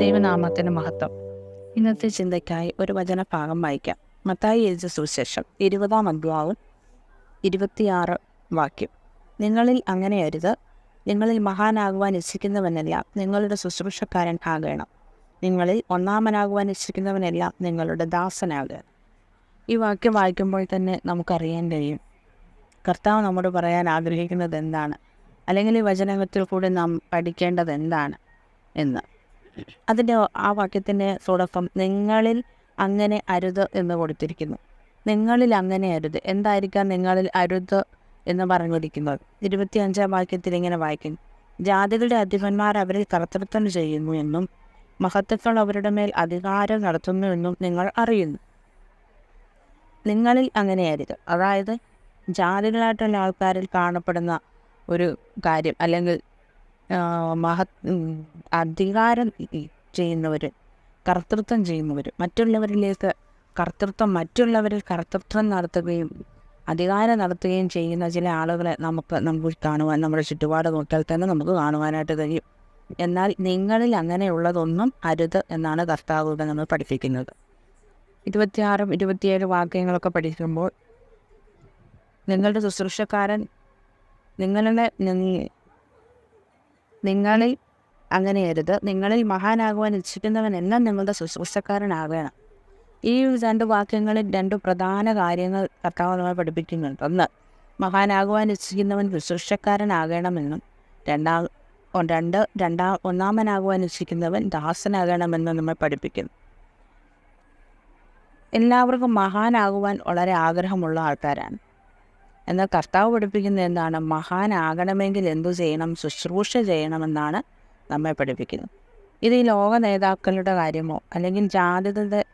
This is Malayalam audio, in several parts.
ദൈവനാമത്തിന് മഹത്വം. ഇന്നത്തെ ചിന്തയ്ക്കായി ഒരു വചനഭാഗം വായിക്കാം. മത്തായി എഴുതിയ സുവിശേഷം ഇരുപതാം അധ്യായം ഇരുപത്തിയാറ് വാക്യം. നിങ്ങളിൽ അങ്ങനെ അരുത് നിങ്ങളിൽ മഹാനാകുവാൻ ഇച്ഛിക്കുന്നവനെല്ലാം നിങ്ങളുടെ ശുശ്രൂഷക്കാരൻ ആകണം. നിങ്ങളിൽ ഒന്നാമനാകുവാൻ ഇച്ഛിക്കുന്നവനെല്ലാം നിങ്ങളുടെ ദാസനാകുക. ഈ വാക്യം വായിക്കുമ്പോൾ തന്നെ നമുക്കറിയാൻ കഴിയും. കർത്താവ് നമ്മോട് പറയാൻ ആഗ്രഹിക്കുന്നത് എന്താണ് അല്ലെങ്കിൽ ഈ വചനത്തിൽ കൂടി നാം പഠിക്കേണ്ടത് എന്താണ് എന്ന്. അതിന്റെ ആ വാക്യത്തിന്റെ തുടക്കം നിങ്ങളിൽ അങ്ങനെ അരുത് എന്ന് കൊടുത്തിരിക്കുന്നു. നിങ്ങളിൽ അങ്ങനെ അരുത്. എന്തായിരിക്കാം നിങ്ങളിൽ അരുത് എന്ന് പറഞ്ഞിരിക്കുന്നത് ഇരുപത്തിയഞ്ചാം വാക്യത്തിൽ ഇങ്ങനെ വായിക്കും ജാതികളുടെ അധിപന്മാർ അവരിൽ കർത്തൃത്വം ചെയ്യുന്നു എന്നും മഹത്വക്കൾ അവരുടെ മേൽ അധികാരം നടത്തുന്നു എന്നും നിങ്ങൾ അറിയുന്നു. നിങ്ങളിൽ അങ്ങനെ അരുത്. അതായത് ജാതികളായിട്ടുള്ള ആൾക്കാരിൽ കാണപ്പെടുന്ന ഒരു കാര്യം അല്ലെങ്കിൽ മഹത് അധികാരം ചെയ്യുന്നവർ കർത്തൃത്വം ചെയ്യുന്നവർ മറ്റുള്ളവരിലേക്ക് കർത്തൃത്വം മറ്റുള്ളവരിൽ കർത്തൃത്വം നടത്തുകയും അധികാരം നടത്തുകയും ചെയ്യുന്ന ചില ആളുകളെ നമുക്ക് നമുക്ക് കാണുവാൻ നമ്മുടെ ചുറ്റുപാട് നോക്കിയാൽ തന്നെ നമുക്ക് കാണുവാനായിട്ട് കഴിയും. എന്നാൽ നിങ്ങളിൽ അങ്ങനെയുള്ളതൊന്നും അരുത് എന്നാണ് കർത്താവ് നമ്മൾ പഠിപ്പിക്കുന്നത്. ഇരുപത്തിയാറും ഇരുപത്തിയേഴ് വാക്യങ്ങളൊക്കെ പഠിക്കുമ്പോൾ നിങ്ങളുടെ ശുശ്രൂഷക്കാരൻ നിങ്ങളുടെ നിങ്ങളിൽ അങ്ങനെയരുത്. നിങ്ങളിൽ മഹാനാകുവാൻ ഇച്ഛിക്കുന്നവനെല്ലാം നിങ്ങളുടെ ശുശ്രൂഷക്കാരനാകണം. ഈ രണ്ട് വാക്യങ്ങളിൽ രണ്ട് പ്രധാന കാര്യങ്ങൾ കർത്താവ് നമ്മളെ പഠിപ്പിക്കുന്നുണ്ട്. ഒന്ന് മഹാനാകുവാൻ ഇച്ഛിക്കുന്നവൻ ശുശ്രൂഷക്കാരനാകണമെന്നും രണ്ടാം രണ്ട് രണ്ടാം ഒന്നാമനാകുവാൻ ഇച്ഛിക്കുന്നവൻ ദാസനാകണമെന്നും നമ്മൾ പഠിപ്പിക്കുന്നു. എല്ലാവർക്കും മഹാനാകുവാൻ വളരെ ആഗ്രഹമുള്ള ആൾക്കാരാണ്. എന്നാൽ കർത്താവ് പഠിപ്പിക്കുന്നത് എന്താണ്? മഹാനാകണമെങ്കിൽ എന്തു ചെയ്യണം? ശുശ്രൂഷ ചെയ്യണമെന്നാണ് നമ്മെ പഠിപ്പിക്കുന്നത്. ഇത് ഈ ലോക നേതാക്കളുടെ കാര്യമോ അല്ലെങ്കിൽ ജാതികളുടെ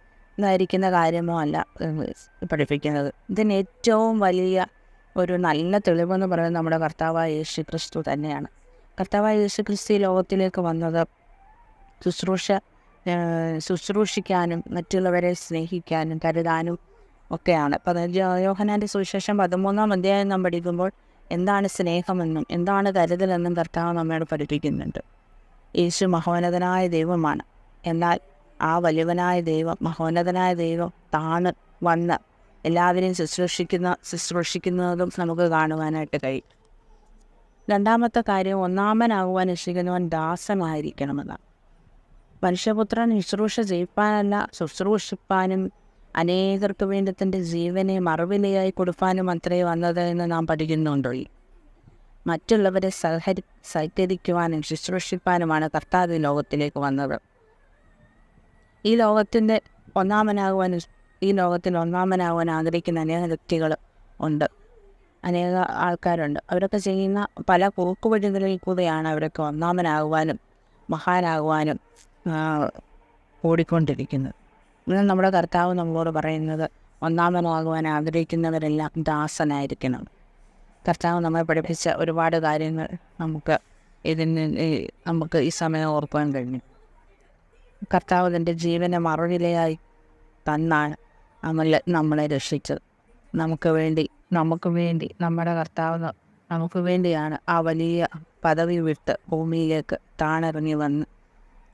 ായിരിക്കുന്ന കാര്യമോ അല്ല പഠിപ്പിക്കുന്നത്. ഇതിന് ഏറ്റവും വലിയ ഒരു നല്ല തെളിവെന്ന് പറയുന്നത് നമ്മുടെ കർത്താവായ യേശു ക്രിസ്തു തന്നെയാണ്. കർത്താവായ യേശു ക്രിസ്തു ഈ ലോകത്തിലേക്ക് വന്നത് ശുശ്രൂഷ ശുശ്രൂഷിക്കാനും മറ്റുള്ളവരെ സ്നേഹിക്കാനും കരുതാനും ഒക്കെയാണ്. പതിനഞ്ച് യോഹനാന്റെ സുവിശേഷം പതിമൂന്നാം അധ്യായം നാം പഠിക്കുമ്പോൾ എന്താണ് സ്നേഹമെന്നും എന്താണ് കരുതലെന്നും കർത്താവ് നമ്മയോട് പഠിപ്പിക്കുന്നുണ്ട്. യേശു മഹോന്നതനായ ദൈവമാണ്. എന്നാൽ ആ വലിയവനായ ദൈവം മഹോന്നതനായ ദൈവം താണ് വന്ന് എല്ലാവരെയും ശുശ്രൂഷിക്കുന്ന ശുശ്രൂഷിക്കുന്നതും നമുക്ക് കാണുവാനായിട്ട് കഴിയും. രണ്ടാമത്തെ കാര്യം ഒന്നാമനാകുവാൻ ഇഷ്ടപ്പെടുന്നവൻ ദാസനായിരിക്കണമെന്നാണ്. മനുഷ്യപുത്രൻ ശുശ്രൂഷ ചെയ്യിപ്പാനല്ല ശുശ്രൂഷിപ്പാനും അനേകർക്ക് വേണ്ടി തന്റെ ജീവനെ മറുവിലയായി കൊടുക്കാനും അത്രേ വന്നത് എന്ന് നാം പഠിക്കുന്നുണ്ടോ. മറ്റുള്ളവരെ സഹരി സഹകരിക്കുവാനും ശുശ്രൂഷിപ്പാനുമാണ് കർത്താവ് ലോകത്തിലേക്ക് വന്നത്. ഈ ലോകത്തിന്റെ ഒന്നാമനാകുവാൻ ഈ ലോകത്തിൽ ഒന്നാമനാകുവാൻ ആഗ്രഹിക്കുന്ന അനേക വ്യക്തികൾ ഉണ്ട്. അനേക ആൾക്കാരുണ്ട്. അവരൊക്കെ ചെയ്യുന്ന പല പോക്കുവഴികളിൽ കൂടെയാണ് അവരൊക്കെ ഒന്നാമനാകുവാനും മഹാനാകുവാനും ഓടിക്കൊണ്ടിരിക്കുന്നത്. ഇന്ന് നമ്മുടെ കർത്താവ് നമ്മളോട് പറയുന്നത് ഒന്നാമനാകുവാൻ ആഗ്രഹിക്കുന്നവരെല്ലാം ദാസനായിരിക്കണം. കർത്താവ് നമ്മെ പഠിപ്പിച്ച ഒരുപാട് കാര്യങ്ങൾ നമുക്ക് ഇതിന് നമുക്ക് ഈ സമയം ഓർക്കുവാൻ കഴിഞ്ഞു. കർത്താവ് തന്റെ ജീവനെ മറുവിലയായി തന്നാണ് നമ്മളെ നമ്മളെ രക്ഷിച്ചത്. നമുക്ക് വേണ്ടി നമുക്ക് വേണ്ടി നമ്മുടെ കർത്താവ് നമുക്ക് വേണ്ടിയാണ് ആ വലിയ പദവി വിട്ട് ഭൂമിയിലേക്ക് താണിറങ്ങി വന്ന്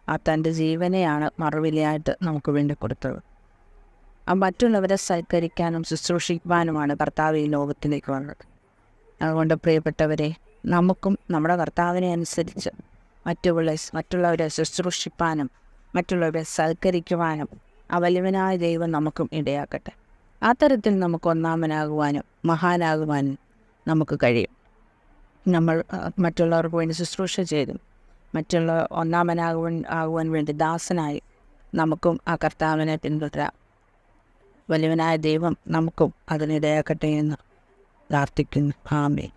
ആ തന്റെ ജീവനെയാണ് മറുവിലയായിട്ട് നമുക്ക് വേണ്ടി കൊടുത്തത്. ആ മറ്റുള്ളവരെ സൽക്കരിക്കാനും ശുശ്രൂഷിക്കുവാനുമാണ് കർത്താവ് ഈ ലോകത്തിലേക്ക് വന്നത്. അതുകൊണ്ട് പ്രിയപ്പെട്ടവരെ നമുക്കും നമ്മുടെ കർത്താവിനെ അനുസരിച്ച് മറ്റുള്ള മറ്റുള്ളവരെ ശുശ്രൂഷിപ്പാനും മറ്റുള്ളവരെ സൽക്കരിക്കുവാനും ആ വലിയവനായ ദൈവം നമുക്കും ഇടയാക്കട്ടെ. ആ തരത്തിൽ നമുക്ക് ഒന്നാമനാകുവാനും മഹാനാകുവാനും നമുക്ക് കഴിയും. നമ്മൾ മറ്റുള്ളവർക്ക് വേണ്ടി ശുശ്രൂഷ ചെയ്തും മറ്റുള്ള ഒന്നാമനാകുവാൻ ആകുവാൻ വേണ്ടി ദാസനായി നമുക്കും ആ കർത്താവിനെ പിന്തുടരാം വലിയവനായ ദൈവം നമുക്കും അതിനിടയാക്കട്ടെ എന്ന് പ്രാർത്ഥിക്കുന്നു. ആമേ